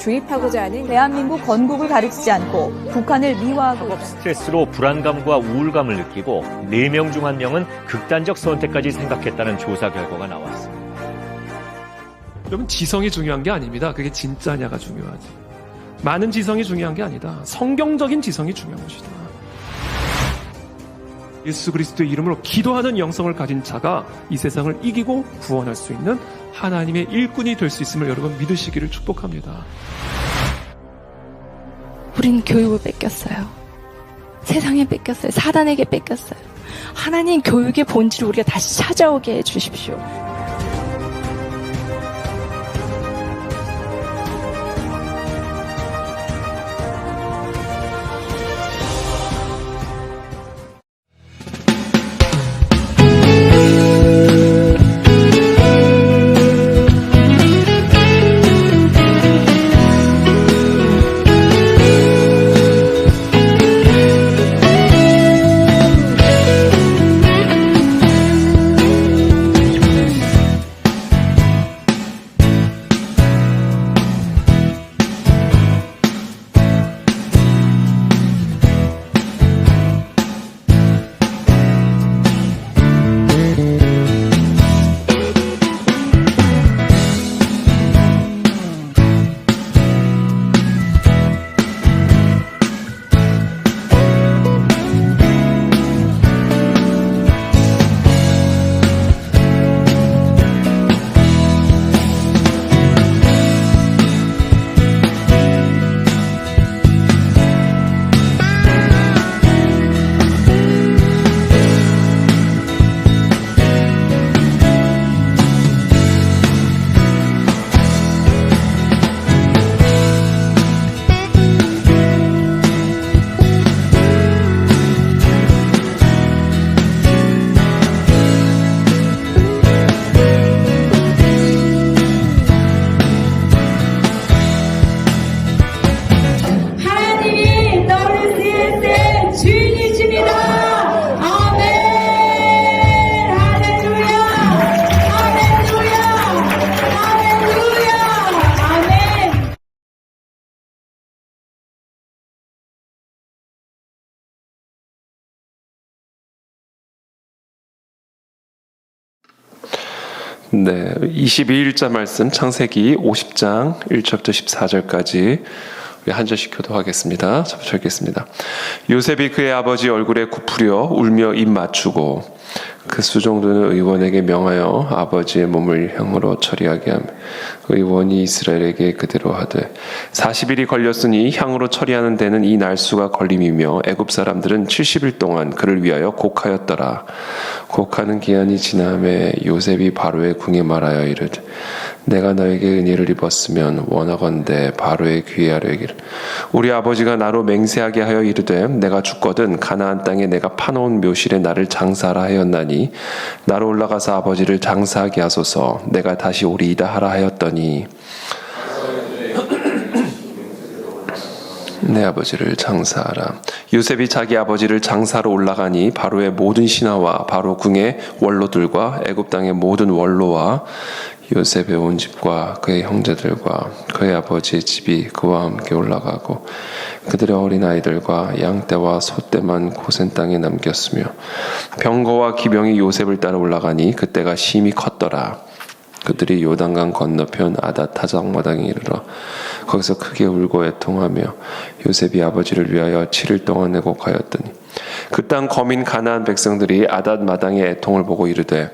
주입하고자 하는 대한민국 건국을 가르치지 않고 북한을 미화하고 학업 스트레스로 불안감과 우울감을 느끼고 4명 중 1명은 극단적 선택까지 생각했다는 조사 결과가 나왔습니다. 여러분 지성이 중요한 게 아닙니다. 그게 진짜냐가 중요하지. 많은 지성이 중요한 게 아니다. 성경적인 지성이 중요한 것이다. 예수 그리스도의 이름으로 기도하는 영성을 가진 자가 이 세상을 이기고 구원할 수 있는 하나님의 일꾼이 될 수 있음을 여러분 믿으시기를 축복합니다. 우린 교육을 뺏겼어요. 세상에 뺏겼어요. 사단에게 뺏겼어요. 하나님 교육의 본질을 우리가 다시 찾아오게 해 주십시오. 네, 22일자 말씀 창세기 50장 1절부터 14절까지 우리 한 절씩 교도하겠습니다. 접쳐 읽겠습니다. 요셉이 그의 아버지 얼굴에 굽으려 울며 입 맞추고 그 수종도는 의원에게 명하여 아버지의 몸을 향으로 처리하게 하며 의원이 이스라엘에게 그대로 하되 40일이 걸렸으니 향으로 처리하는 데는 이 날수가 걸림이며 애굽 사람들은 70일 동안 그를 위하여 곡하였더라. 곡하는 기한이 지남에 요셉이 바로의 궁에 말하여 이르되 내가 너에게 은혜를 입었으면 원하건대 바로의 귀에 이르 우리 아버지가 나로 맹세하게 하여 이르되 내가 죽거든 가나안 땅에 내가 파놓은 묘실에 나를 장사하라 하였나니 나로 올라가서 아버지를 장사하게 하소서. 내가 다시 오리이다 하라 하였더니 내 아버지를 장사하라. 요셉이 자기 아버지를 장사로 올라가니 바로의 모든 신하와 바로 궁의 원로들과 애굽 땅의 모든 원로와 요셉의 온 집과 그의 형제들과 그의 아버지의 집이 그와 함께 올라가고 그들의 어린 아이들과 양떼와 소떼만 고센 땅에 남겼으며 병거와 기병이 요셉을 따라 올라가니 그때가 심히 컸더라. 그들이 요단강 건너편 아다 타작마당에 이르러 거기서 크게 울고 애통하며 요셉이 아버지를 위하여 7일 동안 애곡하였더니 그 땅 거민 가나안 백성들이 아닷 마당의 애통을 보고 이르되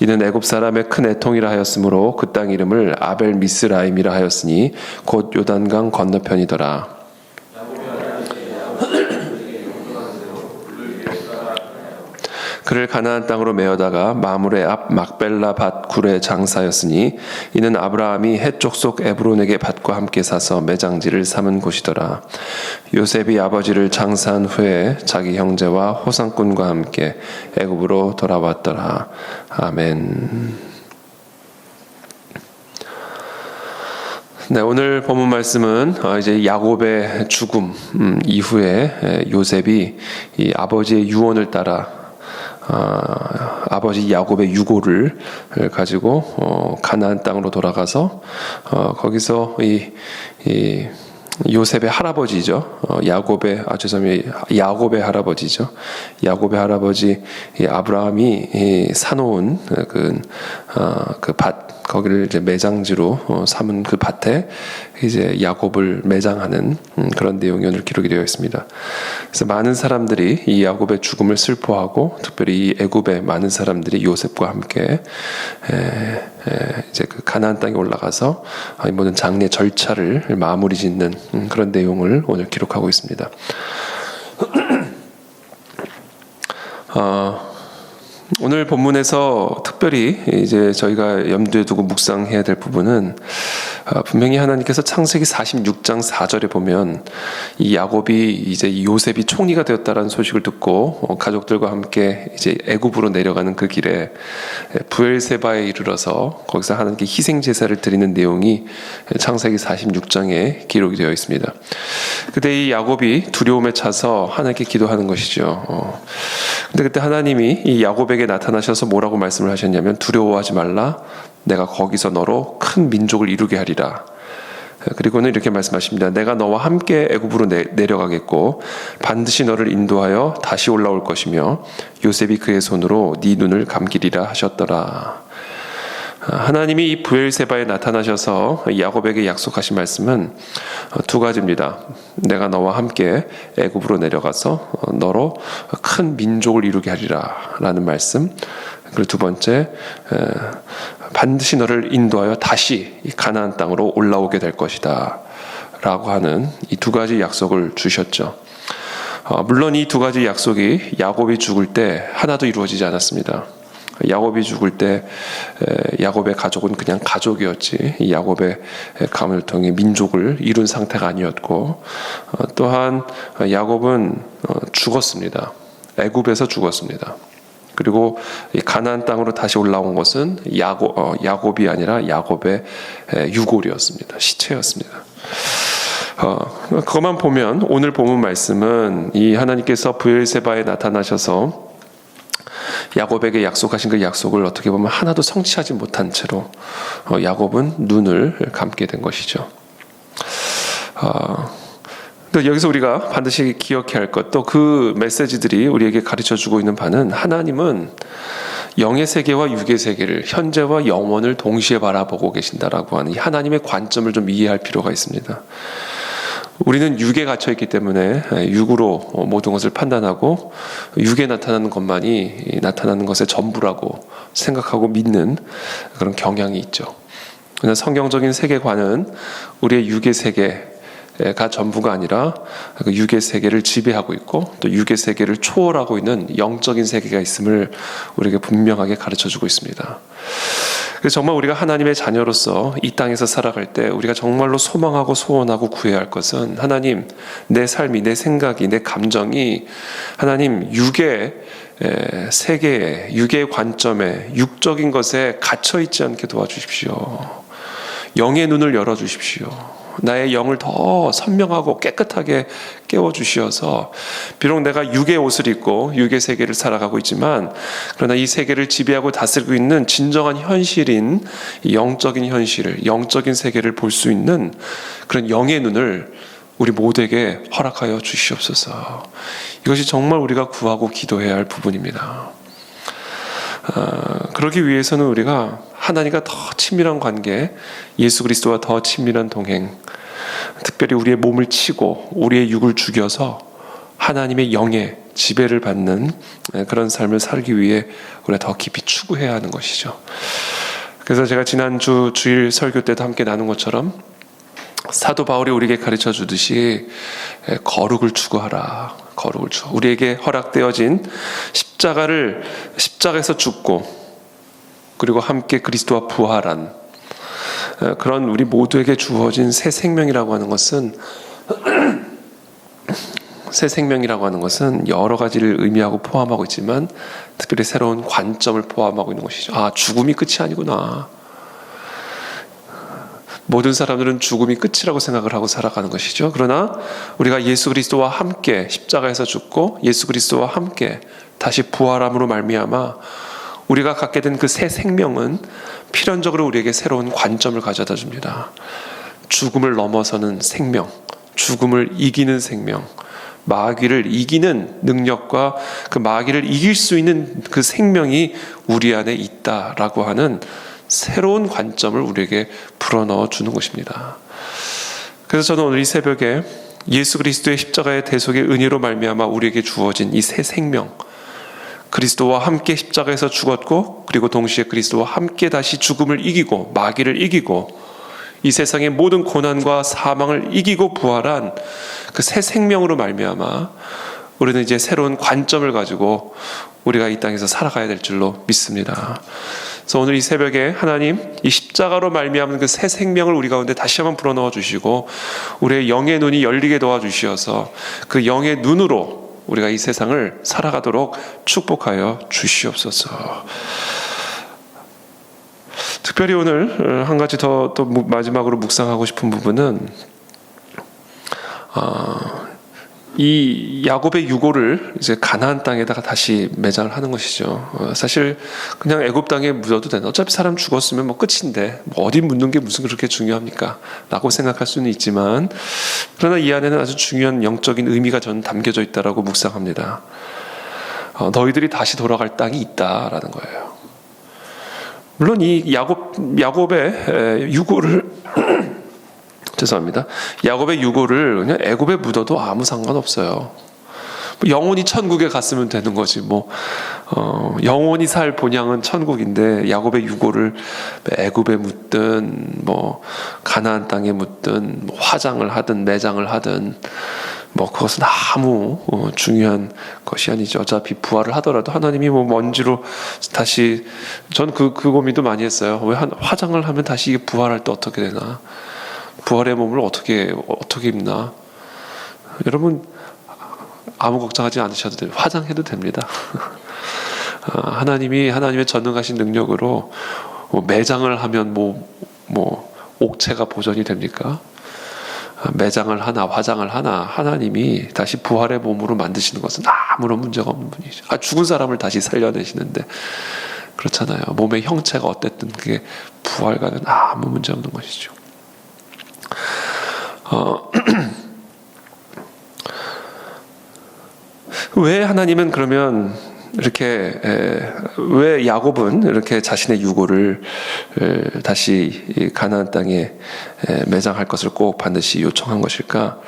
이는 애굽 사람의 큰 애통이라 하였으므로 그 땅 이름을 아벨 미스라임이라 하였으니 곧 요단강 건너편이더라 그를 가나안 땅으로 메어다가 마물의 앞 막벨라 밭 굴의 장사였으니 이는 아브라함이 해쪽 속 에브론에게 밭과 함께 사서 매장지를 삼은 곳이더라. 요셉이 아버지를 장사한 후에 자기 형제와 호상꾼과 함께 애굽으로 돌아왔더라. 아멘. 네, 오늘 본문 말씀은 어, 이제 야곱의 죽음 음, 이후에 에, 요셉이 이 아버지의 유언을 따라 아, 아버지 야곱의 유고를 가지고 어, 가나안 땅으로 돌아가서 어, 거기서 이, 이 요셉의 할아버지죠. 어, 야곱의 아 죄송해요. 야곱의 할아버지죠. 야곱의 할아버지 이 아브라함이 이 사놓은 그그밭 거기를 이제 매장지로 어, 삼은 그 밭에 이제 야곱을 매장하는 음, 그런 내용이 오늘 기록이 되어 있습니다. 그래서 많은 사람들이 이 야곱의 죽음을 슬퍼하고 특별히 이 애굽의 많은 사람들이 요셉과 함께 에, 에, 이제 그 가나안 땅에 올라가서 이 모든 장례 절차를 마무리 짓는 음, 그런 내용을 오늘 기록하고 있습니다. 어, 오늘 본문에서 특별히 이제 저희가 염두에 두고 묵상해야 될 부분은 아, 분명히 하나님께서 창세기 46장 4절에 보면 이 야곱이 이제 요셉이 총리가 되었다라는 소식을 듣고 어, 가족들과 함께 이제 애굽으로 내려가는 그 길에 부엘세바에 이르러서 거기서 하나님께 희생 제사를 드리는 내용이 창세기 46장에 기록이 되어 있습니다. 그때 이 야곱이 두려움에 차서 하나님께 기도하는 것이죠. 어. 근데 그때 하나님이 이 야곱에게 나타나셔서 뭐라고 말씀을 하셨냐면 두려워하지 말라. 내가 거기서 너로 큰 민족을 이루게 하리라. 그리고는 이렇게 말씀하십니다. 내가 너와 함께 애굽으로 내, 내려가겠고 반드시 너를 인도하여 다시 올라올 것이며 요셉이 그의 손으로 네 눈을 감기리라 하셨더라. 하나님이 이 부엘세바에 나타나셔서 야곱에게 약속하신 말씀은 두 가지입니다. 내가 너와 함께 애굽으로 내려가서 너로 큰 민족을 이루게 하리라라는 말씀. 그리고 두 번째 반드시 너를 인도하여 다시 가나안 땅으로 올라오게 될 것이다. 라고 하는 이 두 가지 약속을 주셨죠. 어, 물론 이 두 가지 약속이 야곱이 죽을 때 하나도 이루어지지 않았습니다. 야곱이 죽을 때 야곱의 가족은 그냥 가족이었지 이 야곱의 가문을 통해 민족을 이룬 상태가 아니었고 어, 또한 야곱은 어, 죽었습니다. 애굽에서 죽었습니다. 그리고 가나안 땅으로 다시 올라온 것은 야곱, 어, 야곱이 아니라 야곱의 유골이었습니다. 시체였습니다. 어, 그것만 보면 오늘 본문 말씀은 이 하나님께서 부엘세바에 나타나셔서 야곱에게 약속하신 그 약속을 어떻게 보면 하나도 성취하지 못한 채로 어, 야곱은 눈을 감게 된 것이죠. 어, 여기서 우리가 반드시 기억해야 할 것, 또 그 메시지들이 우리에게 가르쳐 주고 있는 바는 하나님은 영의 세계와 육의 세계를 현재와 영원을 동시에 바라보고 계신다라고 하는 이 하나님의 관점을 좀 이해할 필요가 있습니다. 우리는 육에 갇혀 있기 때문에 육으로 모든 것을 판단하고 육에 나타나는 것만이 나타나는 것의 전부라고 생각하고 믿는 그런 경향이 있죠. 그러나 성경적인 세계관은 우리의 육의 세계가 전부가 아니라 그 육의 세계를 지배하고 있고 또 육의 세계를 초월하고 있는 영적인 세계가 있음을 우리에게 분명하게 가르쳐 주고 있습니다. 그래서 정말 우리가 하나님의 자녀로서 이 땅에서 살아갈 때 우리가 정말로 소망하고 소원하고 구해야 할 것은 하나님 내 삶이 내 생각이 내 감정이 하나님 육의 세계에 육의 관점에 육적인 것에 갇혀 있지 않게 도와주십시오. 영의 눈을 열어 주십시오. 나의 영을 더 선명하고 깨끗하게 깨워 주시어서 비록 내가 육의 옷을 입고 육의 세계를 살아가고 있지만 그러나 이 세계를 지배하고 다스리고 있는 진정한 현실인 영적인 현실을 영적인 세계를 볼 수 있는 그런 영의 눈을 우리 모두에게 허락하여 주시옵소서. 이것이 정말 우리가 구하고 기도해야 할 부분입니다. 어, 그러기 위해서는 우리가 하나님과 더 친밀한 관계, 예수 그리스도와 더 친밀한 동행, 특별히 우리의 몸을 치고 우리의 육을 죽여서 하나님의 영의 지배를 받는 그런 삶을 살기 위해 우리가 더 깊이 추구해야 하는 것이죠. 그래서 제가 지난주 주일 설교 때도 함께 나눈 것처럼 사도 바울이 우리에게 가르쳐 주듯이 거룩을 추구하라. 거룩을 추구. 우리에게 허락되어진 십자가를 십자가에서 죽고 그리고 함께 그리스도와 부활한 그런 우리 모두에게 주어진 새 생명이라고 하는 것은 새 생명이라고 하는 것은 여러 가지를 의미하고 포함하고 있지만 특별히 새로운 관점을 포함하고 있는 것이죠. 아, 죽음이 끝이 아니구나. 모든 사람들은 죽음이 끝이라고 생각을 하고 살아가는 것이죠. 그러나 우리가 예수 그리스도와 함께 십자가에서 죽고 예수 그리스도와 함께 다시 부활함으로 말미암아 우리가 갖게 된 그 새 생명은 필연적으로 우리에게 새로운 관점을 가져다 줍니다. 죽음을 넘어서는 생명, 죽음을 이기는 생명, 마귀를 이기는 능력과 그 마귀를 이길 수 있는 그 생명이 우리 안에 있다라고 하는 새로운 관점을 우리에게 불어넣어 주는 것입니다. 그래서 저는 오늘 이 새벽에 예수 그리스도의 십자가의 대속의 은혜로 말미암아 우리에게 주어진 이 새 생명, 그리스도와 함께 십자가에서 죽었고 그리고 동시에 그리스도와 함께 다시 죽음을 이기고 마귀를 이기고 이 세상의 모든 고난과 사망을 이기고 부활한 그 새 생명으로 말미암아 우리는 이제 새로운 관점을 가지고 우리가 이 땅에서 살아가야 될 줄로 믿습니다. 그래서 오늘 이 새벽에 하나님 이 십자가로 말미암은 그 새 생명을 우리 가운데 다시 한번 불어넣어 주시고 우리의 영의 눈이 열리게 도와주시어서 그 영의 눈으로 우리가 이 세상을 살아가도록 축복하여 주시옵소서. 특별히 오늘 어, 한 가지 더 또 마지막으로 묵상하고 싶은 부분은 어, 이 야곱의 유고를 이제 가나안 땅에다가 다시 매장을 하는 것이죠. 어, 사실 그냥 애굽 땅에 묻어도 되나 어차피 사람 죽었으면 뭐 끝인데 뭐 어디 묻는 게 무슨 그렇게 중요합니까?라고 생각할 수는 있지만 그러나 이 안에는 아주 중요한 영적인 의미가 저는 담겨져 있다라고 묵상합니다. 어, 너희들이 다시 돌아갈 땅이 있다라는 거예요. 물론 이 야곱 야곱의 에, 유고를 죄송합니다. 야곱의 유고를 그냥 애굽에 묻어도 아무 상관없어요. 뭐 영원히 천국에 갔으면 되는 거지 뭐 어, 영원히 살 본향은 천국인데 야곱의 유고를 애굽에 묻든 뭐 가나안 땅에 묻든 뭐 화장을 하든 매장을 하든 뭐 그것은 아무 어, 중요한 것이 아니죠. 어차피 부활을 하더라도 하나님이 뭐 먼지로 다시 전그그 고민도 많이 했어요. 왜 한, 화장을 하면 다시 이게 부활할 때 어떻게 되나? 부활의 몸을 어떻게 어떻게 입나? 여러분 아무 걱정하지 않으셔도 돼요. 화장해도 됩니다. 아, 하나님이 하나님의 전능하신 능력으로 뭐 매장을 하면 뭐 뭐 옥체가 보존이 됩니까? 아, 매장을 하나 화장을 하나 하나님이 다시 부활의 몸으로 만드시는 것은 아무런 문제가 없는 분이죠. 아, 죽은 사람을 다시 살려내시는데 그렇잖아요. 몸의 형체가 어땠든 그게 부활과는 아무 문제 없는 것이죠. 어, 왜 하나님은 그러면 이렇게 에, 왜 야곱은 이렇게 자신의 유고를 에, 다시 이 가나안 땅에 에, 매장할 것을 꼭 반드시 요청한 것일까?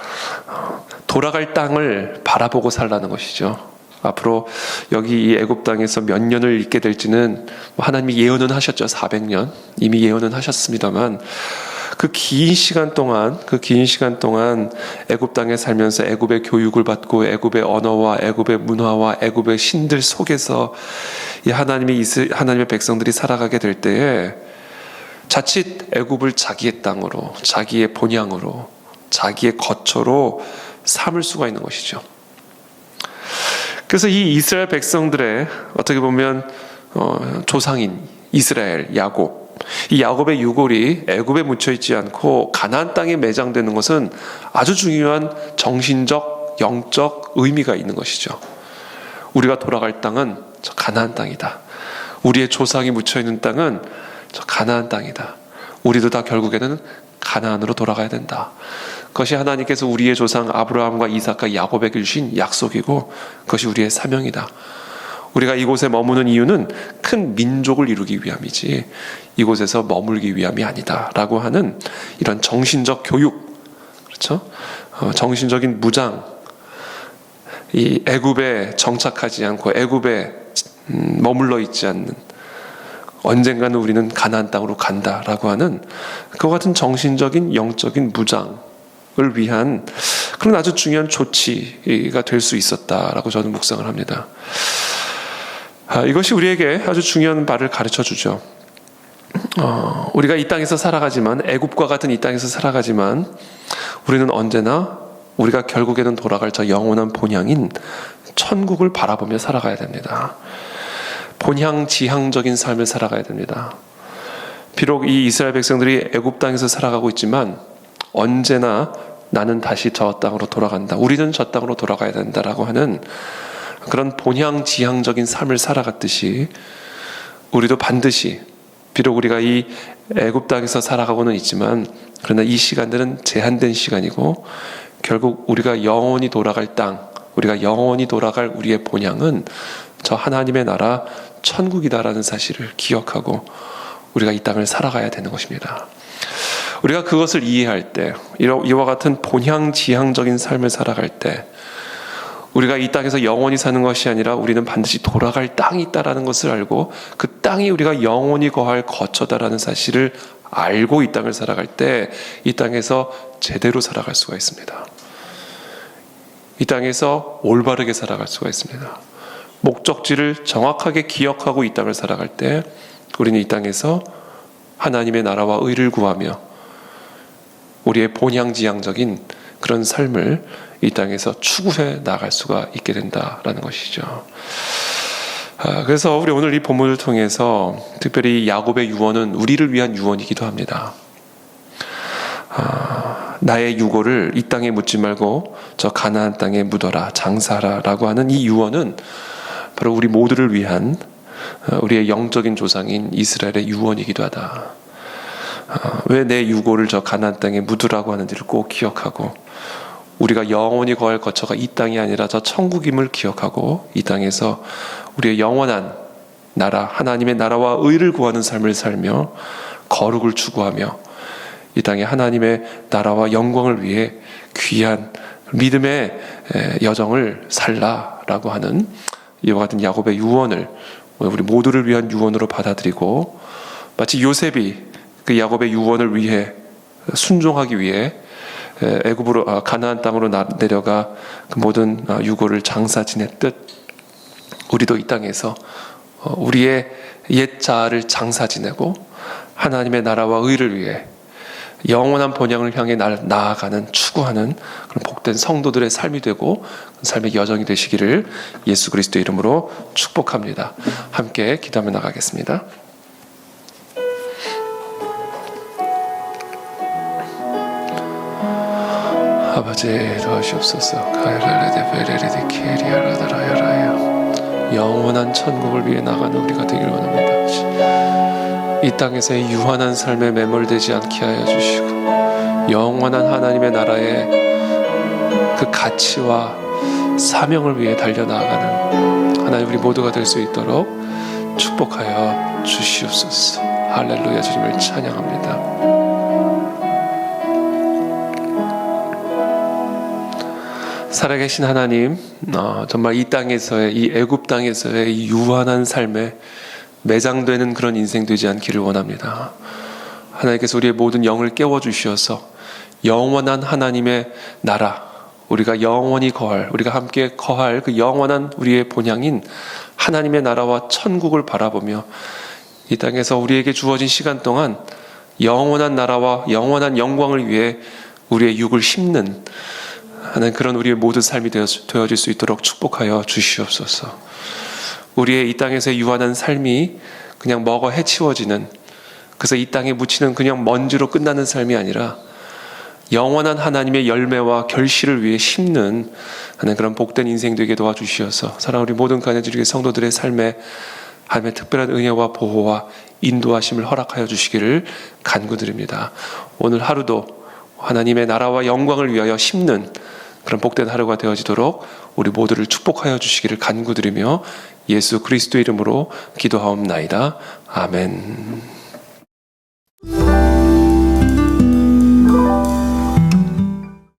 어, 돌아갈 땅을 바라보고 살라는 것이죠. 앞으로 여기 이 애굽 땅에서 몇 년을 있게 될지는 뭐 하나님이 예언은 하셨죠. 400년 이미 예언은 하셨습니다만 그 긴 시간 동안 그 긴 시간 동안 애굽 땅에 살면서 애굽의 교육을 받고 애굽의 언어와 애굽의 문화와 애굽의 신들 속에서 이 하나님의 이스 하나님의 백성들이 살아가게 될 때에 자칫 애굽을 자기의 땅으로 자기의 본향으로 자기의 거처로 삼을 수가 있는 것이죠. 그래서 이 이스라엘 백성들의 어떻게 보면 어, 조상인 이스라엘 야곱 이 야곱의 유골이 애굽에 묻혀 있지 않고 가나안 땅에 매장되는 것은 아주 중요한 정신적 영적 의미가 있는 것이죠. 우리가 돌아갈 땅은 저 가나안 땅이다. 우리의 조상이 묻혀 있는 땅은 저 가나안 땅이다. 우리도 다 결국에는 가나안으로 돌아가야 된다. 그것이 하나님께서 우리의 조상 아브라함과 이삭과 야곱에게 주신 약속이고 그것이 우리의 사명이다. 우리가 이곳에 머무는 이유는 큰 민족을 이루기 위함이지 이곳에서 머물기 위함이 아니다라고 하는 이런 정신적 교육 그렇죠? 어, 정신적인 무장 이 애굽에 정착하지 않고 애굽에 음, 머물러 있지 않는 언젠가는 우리는 가나안 땅으로 간다라고 하는 그와 같은 정신적인 영적인 무장을 위한 그런 아주 중요한 조치가 될 수 있었다라고 저는 묵상을 합니다. 아, 이것이 우리에게 아주 중요한 바를 가르쳐 주죠. 어, 우리가 이 땅에서 살아가지만 애굽과 같은 이 땅에서 살아가지만 우리는 언제나 우리가 결국에는 돌아갈 저 영원한 본향인 천국을 바라보며 살아가야 됩니다. 본향 지향적인 삶을 살아가야 됩니다. 비록 이 이스라엘 백성들이 애굽 땅에서 살아가고 있지만 언제나 나는 다시 저 땅으로 돌아간다. 우리는 저 땅으로 돌아가야 된다라고 하는 그런 본향 지향적인 삶을 살아갔듯이 우리도 반드시 비록 우리가 이 애굽 땅에서 살아가고는 있지만 그러나 이 시간들은 제한된 시간이고 결국 우리가 영원히 돌아갈 땅, 우리가 영원히 돌아갈 우리의 본향은 저 하나님의 나라 천국이다라는 사실을 기억하고 우리가 이 땅을 살아가야 되는 것입니다. 우리가 그것을 이해할 때, 이와 같은 본향 지향적인 삶을 살아갈 때, 우리가 이 땅에서 영원히 사는 것이 아니라 우리는 반드시 돌아갈 땅이 있다라는 것을 알고 그 땅이 우리가 영원히 거할 거처다라는 사실을 알고 이 땅을 살아갈 때 이 땅에서 제대로 살아갈 수가 있습니다. 이 땅에서 올바르게 살아갈 수가 있습니다. 목적지를 정확하게 기억하고 이 땅을 살아갈 때 우리는 이 땅에서 하나님의 나라와 의를 구하며 우리의 본향지향적인 그런 삶을 이 땅에서 추구해 나갈 수가 있게 된다라는 것이죠. 아, 그래서 우리 오늘 이 본문을 통해서 특별히 야곱의 유언은 우리를 위한 유언이기도 합니다. 아, 나의 유고를 이 땅에 묻지 말고 저 가나안 땅에 묻어라 장사라라고 하는 이 유언은 바로 우리 모두를 위한 어, 우리의 영적인 조상인 이스라엘의 유언이기도 하다. 왜 내 유고를 저 가나안 땅에 묻으라고 하는지를 꼭 기억하고 우리가 영원히 거할 거처가 이 땅이 아니라 저 천국임을 기억하고 이 땅에서 우리의 영원한 나라 하나님의 나라와 의를 구하는 삶을 살며 거룩을 추구하며 이 땅에 하나님의 나라와 영광을 위해 귀한 믿음의 에, 여정을 살라라고 하는 이와 같은 야곱의 유언을 우리 모두를 위한 유언으로 받아들이고 마치 요셉이 그 야곱의 유언을 위해 순종하기 위해 에, 애굽으로 아, 가나안 땅으로 나- 내려가 그 모든 아, 유고를 장사 지냈듯 우리도 이 땅에서 어, 우리의 옛 자아를 장사 지내고 하나님의 나라와 의를 위해 영원한 본향을 향해 나- 나아가는 추구하는 그런 복된 성도들의 삶이 되고 그 삶의 여정이 되시기를 예수 그리스도 이름으로 축복합니다. 함께 기도하며 나가겠습니다. 아버지 도와주옵소서 가이라레데 베레레데 영원한 천국을 위해 나가는 우리가 되길 원합니다. 이 땅에서의 유한한 삶에 매몰되지 않게 하여 주시고 영원한 하나님의 나라의 그 가치와 사명을 위해 달려나가는 하나님 우리 모두가 될 수 있도록 축복하여 주시옵소서. 할렐루야 주님을 찬양합니다. 살아계신 하나님, 어, 정말 이 땅에서의 이 애굽 땅에서의 이 유한한 삶에 매장되는 그런 인생 되지 않기를 원합니다. 하나님께서 우리의 모든 영을 깨워 주시어서 영원한 하나님의 나라, 우리가 영원히 거할, 우리가 함께 거할 그 영원한 우리의 본향인 하나님의 나라와 천국을 바라보며 이 땅에서 우리에게 주어진 시간 동안 영원한 나라와 영원한 영광을 위해 우리의 육을 심는 하는 그런 우리의 모든 삶이 되어- 되어질 수 있도록 축복하여 주시옵소서. 우리의 이 땅에서의 유한한 삶이 그냥 먹어 해치워지는 그래서 이 땅에 묻히는 그냥 먼지로 끝나는 삶이 아니라 영원한 하나님의 열매와 결실을 위해 심는 하는 그런 복된 인생 되게 도와주시어서 사랑 우리 모든 가녀들에게 성도들의 삶에 하나님의 특별한 은혜와 보호와 인도하심을 허락하여 주시기를 간구드립니다. 오늘 하루도 하나님의 나라와 영광을 위하여 심는 그런 복된 하루가 되어지도록 우리 모두를 축복하여 주시기를 간구드리며 예수 그리스도 이름으로 기도하옵나이다. 아멘.